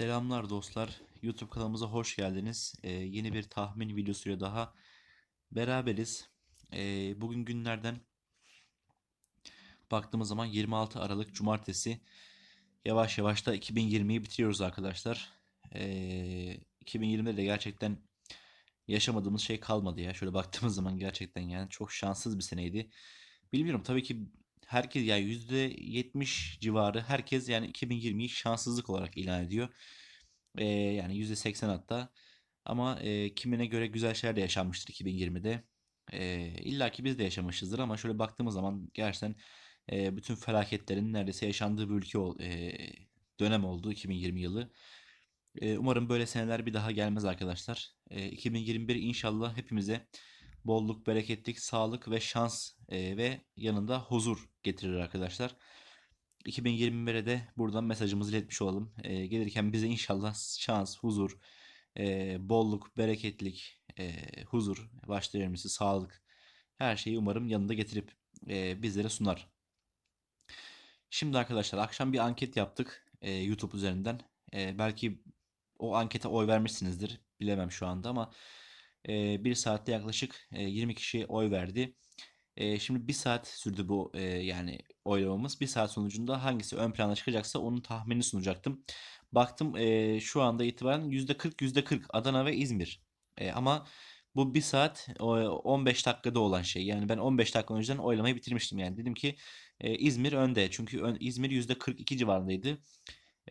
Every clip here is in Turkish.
Selamlar dostlar. YouTube kanalımıza hoş geldiniz. Ee, yeni bir tahmin videosuyla daha beraberiz. Ee, bugün günlerden baktığımız zaman 26 Aralık Cumartesi. Yavaş yavaş da 2020'yi bitiriyoruz arkadaşlar. Ee, 2020'de de gerçekten yaşamadığımız şey kalmadı ya. Şöyle baktığımız zaman gerçekten yani çok şanssız bir seneydi. Bilmiyorum tabii ki herkes yani %70 civarı herkes yani 2020'yi şanssızlık olarak ilan ediyor. Ee, yani %80 hatta. Ama e, kimine göre güzel şeyler de yaşanmıştır 2020'de. Ee, İlla ki biz de yaşamışızdır ama şöyle baktığımız zaman gerçekten e, bütün felaketlerin neredeyse yaşandığı bir ülke ol, e, dönem oldu 2020 yılı. E, umarım böyle seneler bir daha gelmez arkadaşlar. E, 2021 inşallah hepimize bolluk, bereketlik, sağlık ve şans e, ve yanında huzur getirir arkadaşlar. 2021'e de buradan mesajımızı iletmiş olalım. E, gelirken bize inşallah şans, huzur, e, bolluk, bereketlik, e, huzur, başta verilmesi, sağlık her şeyi umarım yanında getirip e, bizlere sunar. Şimdi arkadaşlar akşam bir anket yaptık e, YouTube üzerinden. E, belki o ankete oy vermişsinizdir. Bilemem şu anda ama e, bir saatte yaklaşık e, 20 kişi oy verdi. E, şimdi bir saat sürdü bu e, yani oylamamız. Bir saat sonucunda hangisi ön plana çıkacaksa onun tahminini sunacaktım. Baktım e, şu anda itibaren %40 %40 Adana ve İzmir. E, ama bu bir saat o, 15 dakikada olan şey. Yani ben 15 dakika önceden oylamayı bitirmiştim. Yani dedim ki e, İzmir önde. Çünkü ön, İzmir %42 civarındaydı.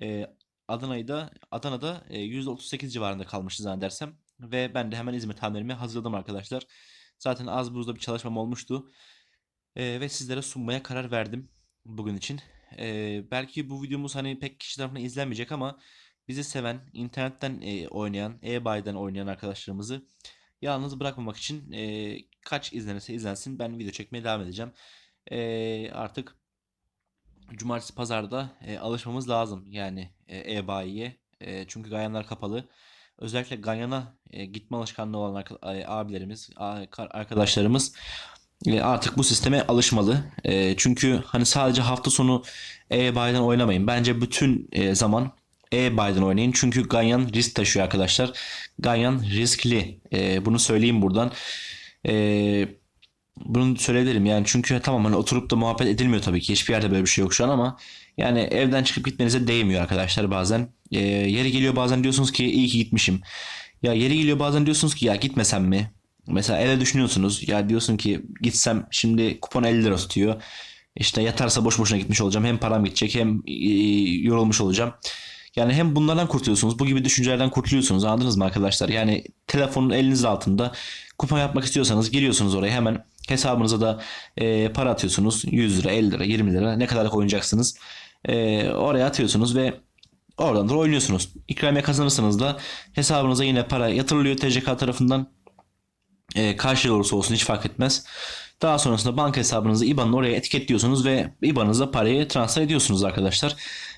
E, Adana'yı da Adana'da e, %38 civarında kalmıştı zannedersem. Ve ben de hemen İzmir tahminlerimi hazırladım arkadaşlar. Zaten az buzda bir çalışmam olmuştu. E, ve sizlere sunmaya karar verdim bugün için. E, belki bu videomuz hani pek kişi tarafından izlenmeyecek ama bizi seven, internetten e, oynayan, e-bayiden oynayan arkadaşlarımızı yalnız bırakmamak için e, kaç izlenirse izlensin ben video çekmeye devam edeceğim. E, artık cumartesi pazarda e, alışmamız lazım yani e-bayiye. E, çünkü Ganyanlar kapalı. Özellikle Ganyan'a e, gitme alışkanlığı olan abilerimiz, arkadaşlarımız e, artık bu sisteme alışmalı. E, çünkü hani sadece hafta sonu e-bayiden oynamayın. Bence bütün e, zaman e-bayiden oynayın. Çünkü Ganyan risk taşıyor arkadaşlar. Ganyan riskli. Bunu söyleyeyim buradan. Bunu söyleyebilirim yani çünkü tamam hani oturup da muhabbet edilmiyor tabii ki hiçbir yerde böyle bir şey yok şu an ama yani evden çıkıp gitmenize değmiyor arkadaşlar bazen Ee, yeri geliyor bazen diyorsunuz ki iyi ki gitmişim. Ya yeri geliyor bazen diyorsunuz ki ya gitmesem mi? Mesela eve düşünüyorsunuz. Ya diyorsun ki gitsem şimdi kupon 50 lira tutuyor. İşte yatarsa boş boşuna gitmiş olacağım. Hem param gidecek hem e, yorulmuş olacağım. Yani hem bunlardan kurtuluyorsunuz. Bu gibi düşüncelerden kurtuluyorsunuz. Anladınız mı arkadaşlar? Yani telefonun elinizin altında kupon yapmak istiyorsanız giriyorsunuz oraya. Hemen hesabınıza da e, para atıyorsunuz. 100 lira 50 lira 20 lira ne kadarlık oynayacaksınız? E, oraya atıyorsunuz ve oradan da oynuyorsunuz ikramiye kazanırsanız da hesabınıza yine para yatırılıyor TCK tarafından e, kaç olursa olsun hiç fark etmez. Daha sonrasında banka hesabınızı IBAN'ı oraya etiketliyorsunuz ve IBAN'ınıza parayı transfer ediyorsunuz arkadaşlar.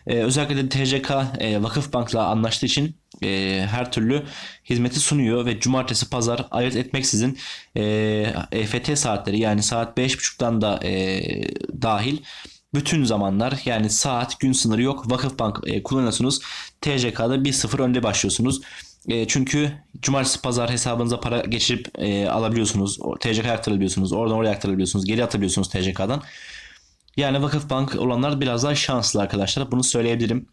E, özellikle de TCK e, Vakıfbank'la anlaştığı için e, her türlü hizmeti sunuyor ve cumartesi pazar ayırt etmeksizin e, EFT saatleri yani saat 5.30'dan da e, dahil bütün zamanlar yani saat gün sınırı yok. Vakıfbank e, kullanıyorsunuz. TCK'da 1-0 önde başlıyorsunuz. E, çünkü cumartesi pazar hesabınıza para geçirip e, alabiliyorsunuz. TCK'ya aktarabiliyorsunuz. Oradan oraya aktarabiliyorsunuz. Geri atabiliyorsunuz TCK'dan. Yani Vakıfbank olanlar biraz daha şanslı arkadaşlar. Bunu söyleyebilirim.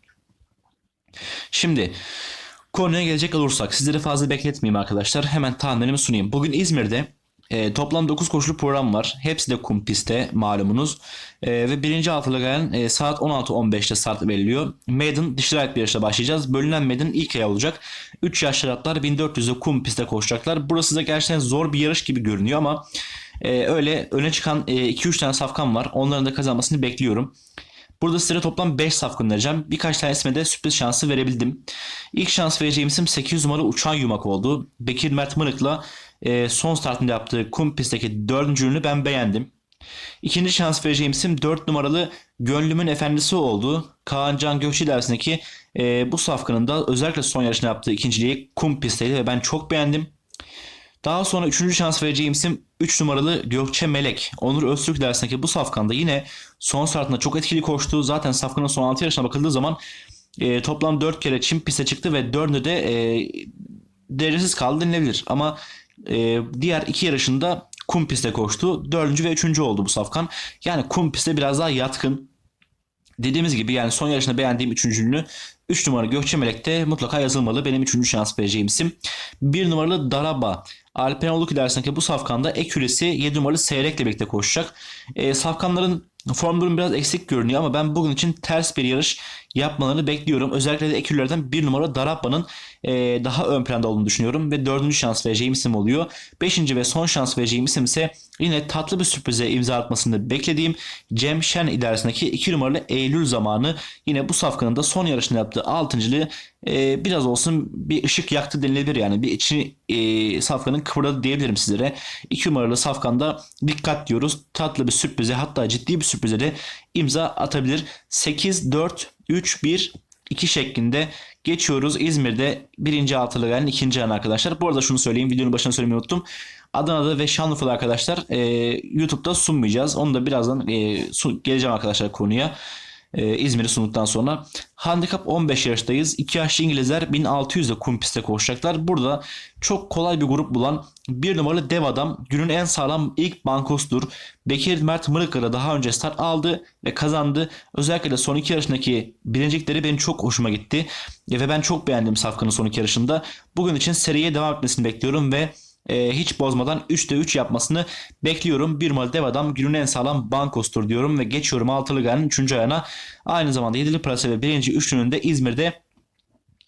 Şimdi konuya gelecek olursak sizleri fazla bekletmeyeyim arkadaşlar. Hemen tahminimi sunayım. Bugün İzmir'de e, toplam 9 koşulu program var. Hepsi de kum pistte malumunuz. E, ve birinci altılı gelen e, saat 16.15'te start veriliyor. Maiden dişler ait bir yarışla başlayacağız. Bölünen Maiden ilk ay olacak. 3 yaşlı atlar 1400'de kum pistte koşacaklar. Burası da gerçekten zor bir yarış gibi görünüyor ama e, öyle öne çıkan 2-3 tane safkan var. Onların da kazanmasını bekliyorum. Burada sizlere toplam 5 safkan vereceğim. Birkaç tanesine de sürpriz şansı verebildim. İlk şans vereceğim isim 8 numara Uçan Yumak oldu. Bekir Mert Mırık'la e, son startında yaptığı kum pistteki 4. ürünü ben beğendim. İkinci şans vereceğim isim 4 numaralı Gönlümün Efendisi oldu. Kaan Can Gökçe dersindeki e, bu safkanın da özellikle son yarışında yaptığı ikinciliği kum pistteydi ve ben çok beğendim. Daha sonra üçüncü şans vereceğim isim 3 numaralı Gökçe Melek. Onur Öztürk dersindeki bu safkanda yine son startında çok etkili koştu. Zaten safkanın son 6 yarışına bakıldığı zaman e, toplam 4 kere çim piste çıktı ve 4'ünde de e, derecesiz kaldı denilebilir. Ama e, diğer iki yarışında kum pistte koştu. Dördüncü ve üçüncü oldu bu safkan. Yani kum pistte biraz daha yatkın. Dediğimiz gibi yani son yarışında beğendiğim üçüncülüğünü 3 numara Gökçe Melek'te mutlaka yazılmalı. Benim üçüncü şans vereceğim isim. 1 numaralı Daraba. Alpen Oluk ilerisindeki bu safkanda Ekülesi 7 numaralı Seyrek'le birlikte koşacak. E, safkanların form durum biraz eksik görünüyor ama ben bugün için ters bir yarış yapmalarını bekliyorum. Özellikle de Eküllerden 1 numara Daraba'nın e, daha ön planda olduğunu düşünüyorum ve dördüncü şans vereceğim isim oluyor. Beşinci ve son şans vereceğim isim ise yine tatlı bir sürprize imza atmasını beklediğim Cem Şen idaresindeki 2 numaralı Eylül zamanı yine bu safkanın da son yarışında yaptığı altıncılığı e, biraz olsun bir ışık yaktı denilebilir yani bir içini e, safkanın kıvırdadı diyebilirim sizlere. 2 numaralı safkanda dikkat diyoruz. Tatlı bir sürprize hatta ciddi bir sürprize de imza atabilir. 8 4 3 1 2 şeklinde geçiyoruz. İzmir'de birinci altılı gelen ikinci an arkadaşlar. Bu arada şunu söyleyeyim videonun başına söylemeyi unuttum. Adana'da ve Şanlıurfa'da arkadaşlar e, YouTube'da sunmayacağız. Onu da birazdan e, geleceğim arkadaşlar konuya. E, İzmir'i sunduktan sonra. Handikap 15 yarıştayız. 2 yaşlı İngilizler 1600'de kum pistte koşacaklar. Burada çok kolay bir grup bulan bir numaralı dev adam günün en sağlam ilk bankostur. Bekir Mert Mırıkır'a daha önce start aldı ve kazandı. Özellikle de son iki yarışındaki birincilikleri benim çok hoşuma gitti. Ve ben çok beğendim Safkan'ın son iki yarışında. Bugün için seriye devam etmesini bekliyorum ve e, hiç bozmadan 3'te 3 yapmasını bekliyorum. Bir numaralı dev adam günün en sağlam bankostur diyorum ve geçiyorum altılı gayenin 3. ayağına. Aynı zamanda 7'li plase ve 1. üçlünün de İzmir'de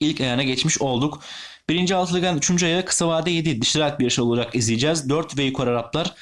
ilk ayağına geçmiş olduk. Birinci altılı gayenin 3. ayağı kısa vade 7 dişli bir yarış olarak izleyeceğiz. 4 ve yukarı Araplar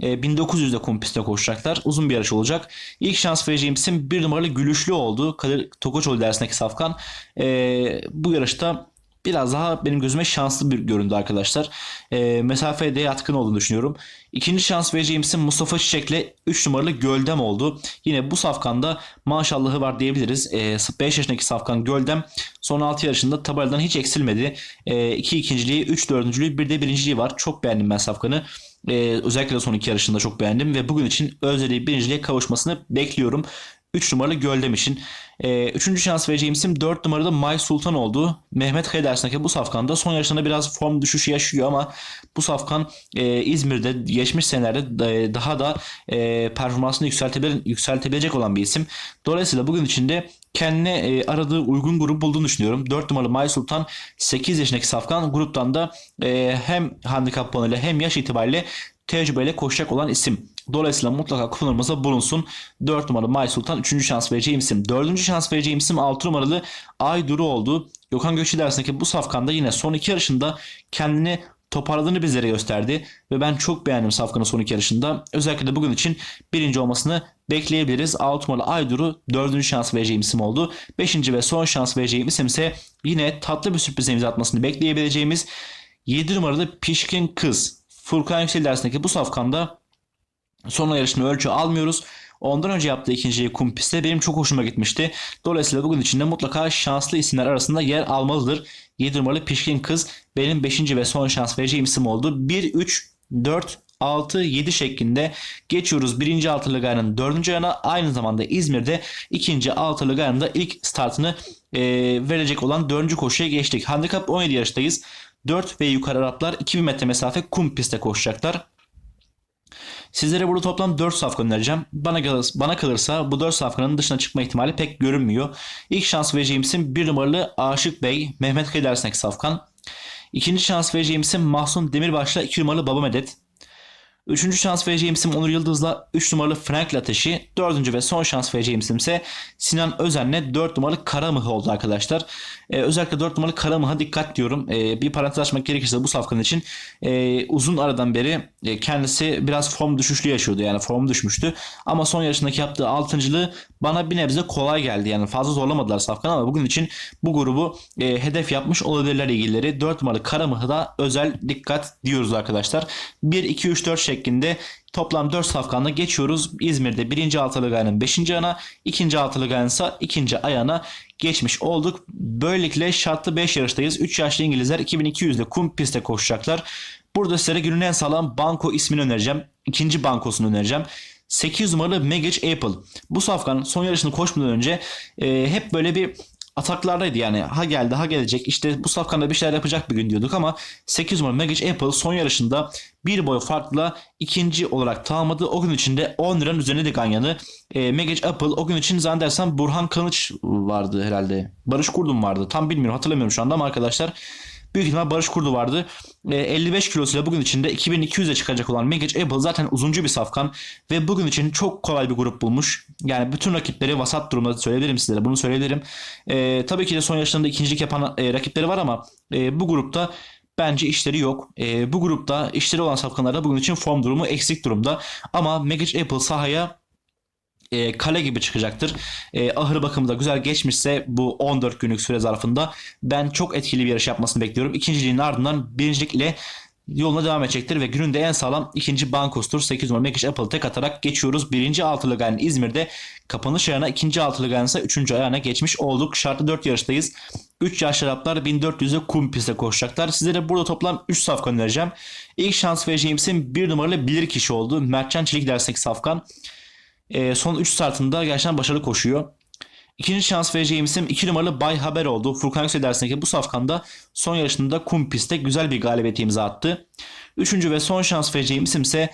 1900'de kum pistte koşacaklar. Uzun bir yarış olacak. İlk şans vereceğim isim bir numaralı Gülüşlü oldu. Kadir Tokoçoğlu dersindeki safkan. Ee, bu yarışta biraz daha benim gözüme şanslı bir göründü arkadaşlar. E, mesafeye de yatkın olduğunu düşünüyorum. İkinci şans vereceğim isim Mustafa Çiçek'le 3 numaralı Göldem oldu. Yine bu safkanda maşallahı var diyebiliriz. E, 5 yaşındaki safkan Göldem son 6 yarışında tabeladan hiç eksilmedi. 2 e, iki ikinciliği, 3 dördüncülüğü, bir de birinciliği var. Çok beğendim ben safkanı. Ee, özellikle son iki yarışında çok beğendim ve bugün için özlediği birinciliğe kavuşmasını bekliyorum. 3 numaralı Göldemiş'in. Ee, üçüncü şans vereceğim isim 4 numarada May Sultan oldu. Mehmet Heders'indeki bu safkanda son yarışında biraz form düşüşü yaşıyor ama bu safkan e, İzmir'de geçmiş senelerde daha da e, performansını yükseltebilecek, yükseltebilecek olan bir isim. Dolayısıyla bugün içinde kendine e, aradığı uygun grup bulduğunu düşünüyorum. 4 numaralı May Sultan 8 yaşındaki safkan gruptan da e, hem handikap puanıyla hem yaş itibariyle tecrübeyle koşacak olan isim. Dolayısıyla mutlaka kullanılmasa bulunsun. 4 numaralı May Sultan 3. şans vereceğim isim. 4. şans vereceğim isim 6 numaralı Ayduru oldu. Gökhan Gökçe dersindeki bu safkanda yine son iki yarışında kendini toparladığını bizlere gösterdi. Ve ben çok beğendim Safkan'ın son iki yarışında. Özellikle de bugün için birinci olmasını bekleyebiliriz. 6 numaralı Aydur'u dördüncü şans vereceğim isim oldu. Beşinci ve son şans vereceğim isim ise yine tatlı bir sürpriz imza atmasını bekleyebileceğimiz 7 numaralı Pişkin Kız. Furkan Yüksel dersindeki bu safkanda son yarışını ölçü almıyoruz. Ondan önce yaptığı ikinciyi kum pistte benim çok hoşuma gitmişti. Dolayısıyla bugün içinde mutlaka şanslı isimler arasında yer almalıdır. 7 numaralı pişkin kız benim 5. ve son şans vereceğim isim oldu. 1, 3, 4, 6, 7 şeklinde geçiyoruz. Birinci altılı gayanın dördüncü ayağına aynı zamanda İzmir'de ikinci altılı gayanın ilk startını e, verecek olan dördüncü koşuya geçtik. Handikap 17 yarıştayız. 4 ve yukarı Araplar 2000 metre mesafe kum pistte koşacaklar. Sizlere burada toplam 4 safka önereceğim. Bana, kalırsa, bana kalırsa bu 4 safkanın dışına çıkma ihtimali pek görünmüyor. İlk şans vereceğim isim 1 numaralı Aşık Bey, Mehmet Kedersnek safkan. İkinci şans vereceğim isim Mahsun Demirbaş'la 2 numaralı Baba Medet. Üçüncü şans vereceğim isim Onur Yıldız'la 3 numaralı Frank Ateşi. Dördüncü ve son şans vereceğim isim ise Sinan Özen'le 4 numaralı Karamıh oldu arkadaşlar. Ee, özellikle 4 numaralı Karamıh'a dikkat diyorum. Ee, bir parantez açmak gerekirse bu safkan için e, uzun aradan beri e, kendisi biraz form düşüşlü yaşıyordu. Yani form düşmüştü. Ama son yarışındaki yaptığı altıncılığı bana bir nebze kolay geldi. Yani fazla zorlamadılar safkan ama bugün için bu grubu e, hedef yapmış olabilirler ilgilileri. 4 numaralı Karamıh'a da özel dikkat diyoruz arkadaşlar. 1, 2, 3, 4 şeklinde Toplam 4 safkanla geçiyoruz. İzmir'de 1. altılı gayanın 5. ayağına, 2. altılı gayanın ise 2. ayağına geçmiş olduk. Böylelikle şartlı 5 yarıştayız. 3 yaşlı İngilizler 2200'de kum pistte koşacaklar. Burada size günün en sağlam banko ismini önereceğim. İkinci bankosunu önereceğim. 8 numaralı Megic Apple. Bu safkan son yarışını koşmadan önce e, hep böyle bir ataklardaydı yani. Ha geldi ha gelecek. İşte bu safkanda bir şeyler yapacak bir gün diyorduk ama 8 numaralı Magic Apple son yarışında bir boy farkla ikinci olarak tamamladı. O gün içinde 10 liranın üzerinde de ganyanı. E, Magic Apple o gün için zannedersem Burhan Kanıç vardı herhalde. Barış Kurdum vardı. Tam bilmiyorum hatırlamıyorum şu anda ama arkadaşlar Büyük ihtimal Barış Kurdu vardı. E, 55 kilosuyla bugün içinde 2200'e çıkacak olan Magic Apple zaten uzuncu bir safkan ve bugün için çok kolay bir grup bulmuş. Yani bütün rakipleri vasat durumda söyleyebilirim sizlere. Bunu söyleyebilirim. E, tabii ki de son yaşlarında ikincilik yapan e, rakipleri var ama e, bu grupta bence işleri yok. E, bu grupta işleri olan safkanlarda bugün için form durumu eksik durumda. Ama Magic Apple sahaya e, kale gibi çıkacaktır. E, ahır bakımı da güzel geçmişse bu 14 günlük süre zarfında ben çok etkili bir yarış yapmasını bekliyorum. İkinciliğin ardından birincilik ile yoluna devam edecektir ve günün de en sağlam ikinci bankostur. 8 numara Mekiş Apple tek atarak geçiyoruz. Birinci altılı gayen İzmir'de kapanış ayağına ikinci altılı gayen ise üçüncü ayağına geçmiş olduk. Şartlı 4 yarıştayız. 3 yaş şaraplar 1400'e kum pistte koşacaklar. Sizlere burada toplam 3 safkan önereceğim. İlk şans vereceğimsin 1 numaralı bilir kişi oldu. Mertcan Çelik dersek safkan. E, son 3 startında gerçekten başarılı koşuyor. İkinci şans vereceğim isim 2 numaralı Bay Haber oldu. Furkan Yüksel dersindeki bu safkanda son yarışında kum pistte güzel bir galibiyet imza attı. Üçüncü ve son şans vereceğim isim ise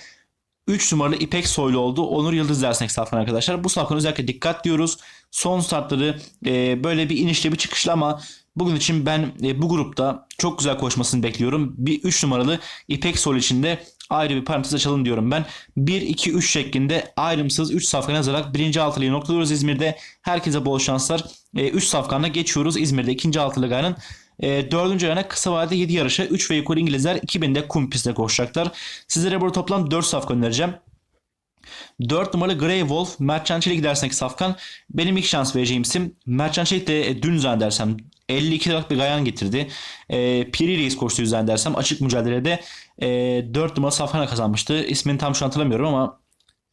3 numaralı İpek Soylu oldu. Onur Yıldız dersindeki safkan arkadaşlar. Bu safkan özellikle dikkat diyoruz. Son startları e, böyle bir inişli bir çıkışlı ama bugün için ben e, bu grupta çok güzel koşmasını bekliyorum. Bir 3 numaralı İpek Soylu için de ayrı bir parantez açalım diyorum ben. 1-2-3 şeklinde ayrımsız 3 safkan yazarak birinci altılıyı noktalıyoruz İzmir'de. Herkese bol şanslar. 3 e, safkanla geçiyoruz İzmir'de ikinci altılı gayanın. E, dördüncü ayağına kısa vadede 7 yarışa 3 ve yukarı İngilizler 2000'de kum pistte koşacaklar. Sizlere burada toplam 4 safkan önereceğim. 4 numaralı Grey Wolf Mertcan Çelik dersindeki safkan benim ilk şans vereceğim isim. Mertcan Çelik de e, dün zannedersem 52 liralık bir gayan getirdi. E, Piri Reis koştu zannedersem açık mücadelede e, 4 numaralı safkana kazanmıştı. İsmini tam şu an hatırlamıyorum ama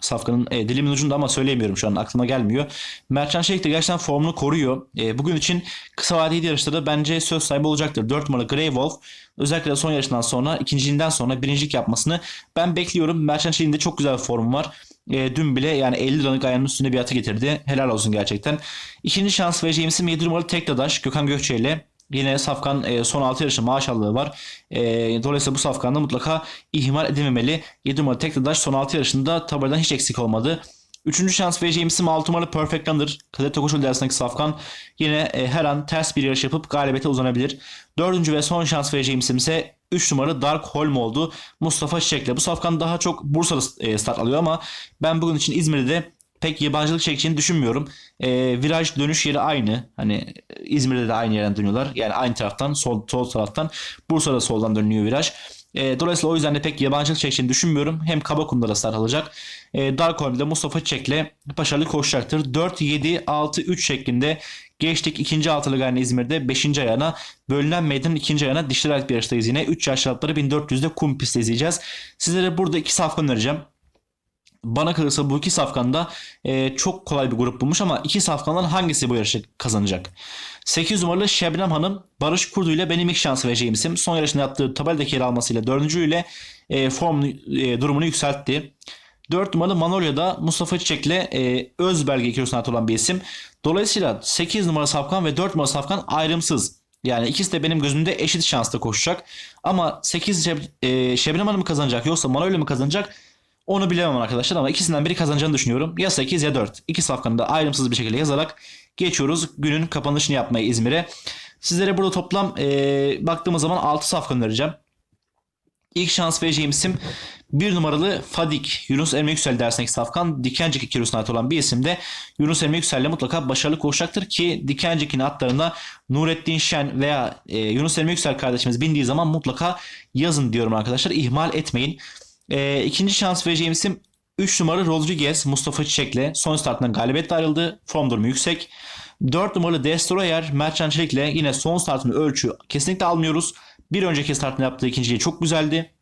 Safkan'ın e, dilimin ucunda ama söyleyemiyorum şu an aklıma gelmiyor. Mertcan Şerik de gerçekten formunu koruyor. E, bugün için kısa vadeli yarışlarda bence söz sahibi olacaktır. 4 numaralı Grey Wolf özellikle son yarışından sonra ikinciliğinden sonra birincilik yapmasını ben bekliyorum. Mertcan Şerik'in de çok güzel bir formu var. E, dün bile yani 50 liralık ayağının üstüne bir atı getirdi. Helal olsun gerçekten. İkinci şans vereceğim isim 7 numaralı Tekdadaş Gökhan Gökçe ile Yine Safkan e, son 6 yarışı maşallahı var. E, dolayısıyla bu Safkan'da mutlaka ihmal edilmemeli. 7 numaralı Tekdadaş son 6 yarışında tabeladan hiç eksik olmadı. Üçüncü şans vereceğim isim 6 numaralı Perfect Runner. Kadir Tokoşul dersindeki Safkan yine e, her an ters bir yarış yapıp galibiyete uzanabilir. Dördüncü ve son şans vereceğim isim ise 3 numaralı Dark Holm oldu. Mustafa Çiçek'le. Bu Safkan daha çok Bursa'da e, start alıyor ama ben bugün için İzmir'de de pek yabancılık çekeceğini düşünmüyorum. E, viraj dönüş yeri aynı. Hani İzmir'de de aynı yerden dönüyorlar. Yani aynı taraftan sol, sol taraftan. Bursa'da soldan dönüyor viraj. E, dolayısıyla o yüzden de pek yabancılık çekeceğini düşünmüyorum. Hem Kabakum'da da start alacak. E, Dark Mustafa Çiçek'le başarılı koşacaktır. 4, 7, 6, 3 şeklinde geçtik. ikinci altılı gayri İzmir'de 5. ayağına. Bölünen meydanın ikinci ayağına dişli bir yarıştayız yine. 3 yaş şartları 1400'de kum pistte izleyeceğiz. Sizlere burada iki safkan önereceğim bana kalırsa bu iki safkanda e, çok kolay bir grup bulmuş ama iki safkandan hangisi bu yarışı kazanacak? 8 numaralı Şebnem Hanım Barış Kurdu ile benim ilk şans vereceğim isim. Son yarışında yaptığı tabeldeki yer almasıyla dördüncü ile e, form e, durumunu yükseltti. 4 numaralı Manolya'da Mustafa Çiçek'le e, öz belge kilosuna olan bir isim. Dolayısıyla 8 numara safkan ve 4 numara safkan ayrımsız. Yani ikisi de benim gözümde eşit şansla koşacak. Ama 8 Şeb e, Şebnem Hanım mı kazanacak yoksa Manolya mı kazanacak? Onu bilemem arkadaşlar ama ikisinden biri kazanacağını düşünüyorum. Ya 8 ya 4. İki safkanı da ayrımsız bir şekilde yazarak geçiyoruz günün kapanışını yapmaya İzmir'e. Sizlere burada toplam e, baktığımız zaman 6 safkan vereceğim. İlk şans vereceğim isim bir numaralı Fadik Yunus Emre Yüksel dersindeki safkan Dikencik kilosuna ait olan bir isim de Yunus Emre Yüksel ile mutlaka başarılı koşacaktır ki Dikencik'in atlarına Nurettin Şen veya e, Yunus Emre Yüksel kardeşimiz bindiği zaman mutlaka yazın diyorum arkadaşlar. İhmal etmeyin. E, ikinci şans vereceğim isim 3 numaralı Rodriguez Mustafa Çiçek'le son startından galibiyetle ayrıldı. Form durumu yüksek. 4 numaralı Destroyer Mertcan Çelik'le yine son startını ölçü kesinlikle almıyoruz. Bir önceki startını yaptığı ikinciliği çok güzeldi.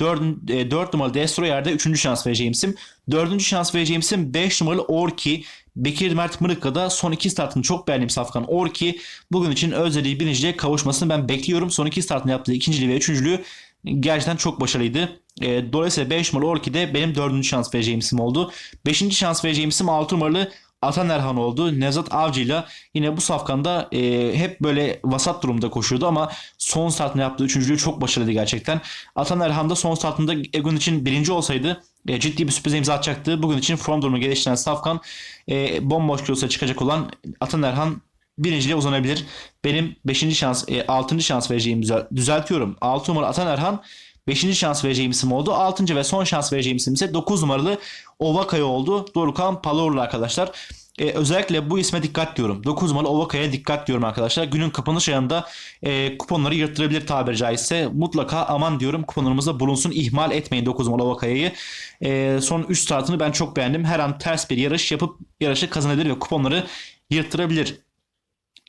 4, e, 4 numaralı Destroyer'de 3. şans vereceğim isim. 4. şans vereceğim isim 5 numaralı Orki. Bekir Mert Mırıkka'da son iki startını çok beğendiğim Safkan Orki. Bugün için özlediği birinciliğe kavuşmasını ben bekliyorum. Son iki startını yaptığı ikinciliği ve üçüncülüğü gerçekten çok başarılıydı. E, dolayısıyla 5 numaralı Orkide benim 4. şans vereceğim isim oldu. 5. şans vereceğim isim 6 numaralı Atan Erhan oldu. Nevzat Avcı'yla yine bu safkanda e, hep böyle vasat durumda koşuyordu ama son startını yaptığı üçüncülüğü çok başarılıydı gerçekten. Atan Erhan da son startında Egon için birinci olsaydı e, ciddi bir sürpriz imza atacaktı. Bugün için form durumu geliştiren Safkan e, bomboş kilosa çıkacak olan Atan Erhan birinciliğe uzanabilir. Benim 5. şans, e, 6. şans vereceğim düzel- düzeltiyorum. 6 numara Atan Erhan 5. şans vereceğim isim oldu. 6. ve son şans vereceğim isim ise 9 numaralı Ovakaya oldu. Dorukan Palorlu arkadaşlar. E, özellikle bu isme dikkat diyorum. 9 numaralı Ovaka'ya dikkat diyorum arkadaşlar. Günün kapanış ayında e, kuponları yırttırabilir tabiri caizse. Mutlaka aman diyorum kuponlarımızda bulunsun. İhmal etmeyin 9 numaralı Ovaka'yı. E, son 3 startını ben çok beğendim. Her an ters bir yarış yapıp yarışı kazanabilir ve kuponları yırttırabilir.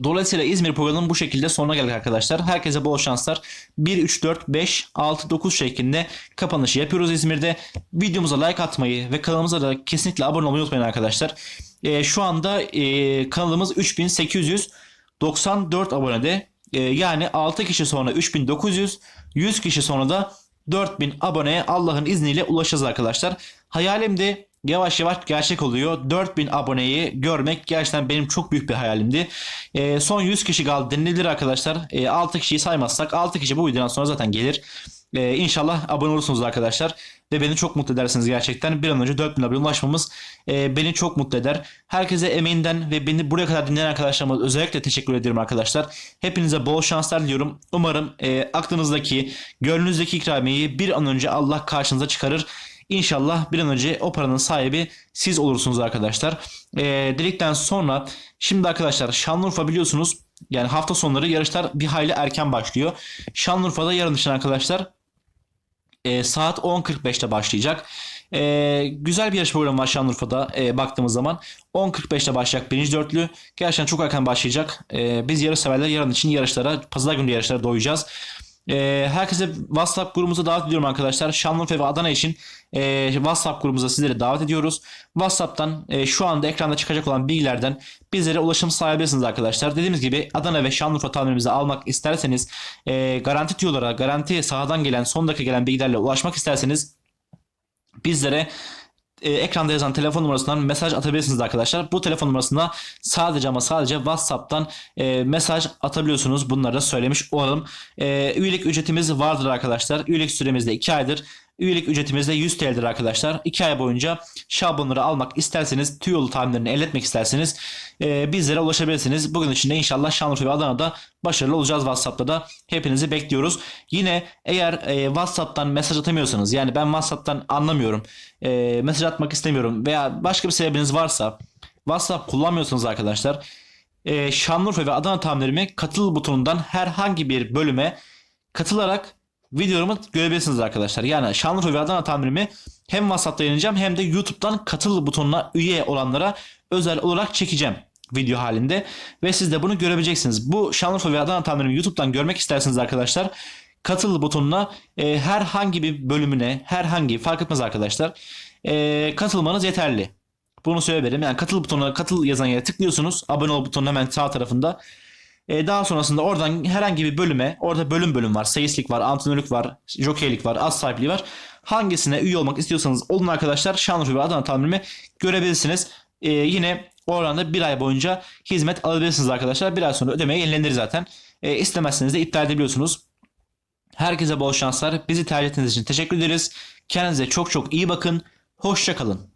Dolayısıyla İzmir programının bu şekilde sonuna geldik arkadaşlar. Herkese bol şanslar. 1, 3, 4, 5, 6, 9 şeklinde kapanışı yapıyoruz İzmir'de. Videomuza like atmayı ve kanalımıza da kesinlikle abone olmayı unutmayın arkadaşlar. Ee, şu anda e, kanalımız 3894 abonede. Ee, yani 6 kişi sonra 3900, 100 kişi sonra da 4000 aboneye Allah'ın izniyle ulaşacağız arkadaşlar. Hayalim de yavaş yavaş gerçek oluyor. 4000 aboneyi görmek gerçekten benim çok büyük bir hayalimdi. Ee, son 100 kişi kaldı denilir arkadaşlar. Ee, 6 kişiyi saymazsak 6 kişi bu videodan sonra zaten gelir. Ee, inşallah abone olursunuz arkadaşlar. Ve beni çok mutlu edersiniz gerçekten. Bir an önce 4000 abone ulaşmamız e, beni çok mutlu eder. Herkese emeğinden ve beni buraya kadar dinleyen arkadaşlarıma özellikle teşekkür ederim arkadaşlar. Hepinize bol şanslar diliyorum. Umarım e, aklınızdaki, gönlünüzdeki ikramiyeyi bir an önce Allah karşınıza çıkarır. İnşallah bir an önce o paranın sahibi siz olursunuz arkadaşlar. E, dedikten sonra şimdi arkadaşlar Şanlıurfa biliyorsunuz yani hafta sonları yarışlar bir hayli erken başlıyor. Şanlıurfa'da yarın için arkadaşlar e, saat 10.45'te başlayacak. E, güzel bir yarış programı var Şanlıurfa'da e, baktığımız zaman. 10.45'te başlayacak birinci dörtlü. Gerçekten çok erken başlayacak. E, biz yarış severler yarın için yarışlara, pazar günü yarışlara doyacağız. E, herkese WhatsApp grubumuza davet ediyorum arkadaşlar. Şanlıurfa ve Adana için e, WhatsApp grubumuza sizleri davet ediyoruz. WhatsApp'tan e, şu anda ekranda çıkacak olan bilgilerden bizlere ulaşım sağlayabilirsiniz arkadaşlar. Dediğimiz gibi Adana ve Şanlıurfa tahminimizi almak isterseniz e, garanti tüyolara, garanti sahadan gelen son dakika gelen bilgilerle ulaşmak isterseniz bizlere e, ekranda yazan telefon numarasından mesaj atabilirsiniz arkadaşlar. Bu telefon numarasına sadece ama sadece WhatsApp'tan e, mesaj atabiliyorsunuz. Bunları da söylemiş olalım. E, üyelik ücretimiz vardır arkadaşlar. Üyelik süremiz de 2 aydır. Üyelik ücretimiz de 100 TL'dir arkadaşlar. 2 ay boyunca şablonları almak isterseniz, tüyolu tahminlerini elde etmek isterseniz e, bizlere ulaşabilirsiniz. Bugün içinde inşallah Şanlıurfa ve Adana'da başarılı olacağız WhatsApp'ta da. Hepinizi bekliyoruz. Yine eğer e, WhatsApp'tan mesaj atamıyorsanız yani ben WhatsApp'tan anlamıyorum, e, mesaj atmak istemiyorum veya başka bir sebebiniz varsa WhatsApp kullanmıyorsanız arkadaşlar e, Şanlıurfa ve Adana tahminlerimi katıl butonundan herhangi bir bölüme katılarak videolarımı görebilirsiniz arkadaşlar. Yani Şanlıurfa ve Adana tahminimi hem WhatsApp'ta yayınlayacağım hem de YouTube'dan katıl butonuna üye olanlara özel olarak çekeceğim video halinde ve siz de bunu görebileceksiniz. Bu Şanlıurfa ve Adana tahminimi YouTube'dan görmek isterseniz arkadaşlar katıl butonuna e, herhangi bir bölümüne herhangi fark etmez arkadaşlar e, katılmanız yeterli. Bunu söyleyebilirim. Yani katıl butonuna katıl yazan yere tıklıyorsunuz. Abone ol butonun hemen sağ tarafında. E, daha sonrasında oradan herhangi bir bölüme, orada bölüm bölüm var. Seyislik var, antrenörlük var, jokeylik var, az sahipliği var. Hangisine üye olmak istiyorsanız olun arkadaşlar. Şanlıurfa ve Adana tahminimi görebilirsiniz. E, yine oranda bir ay boyunca hizmet alabilirsiniz arkadaşlar. Bir ay sonra ödemeye yenilenir zaten. E, istemezseniz de iptal edebiliyorsunuz. Herkese bol şanslar. Bizi tercih ettiğiniz için teşekkür ederiz. Kendinize çok çok iyi bakın. Hoşçakalın.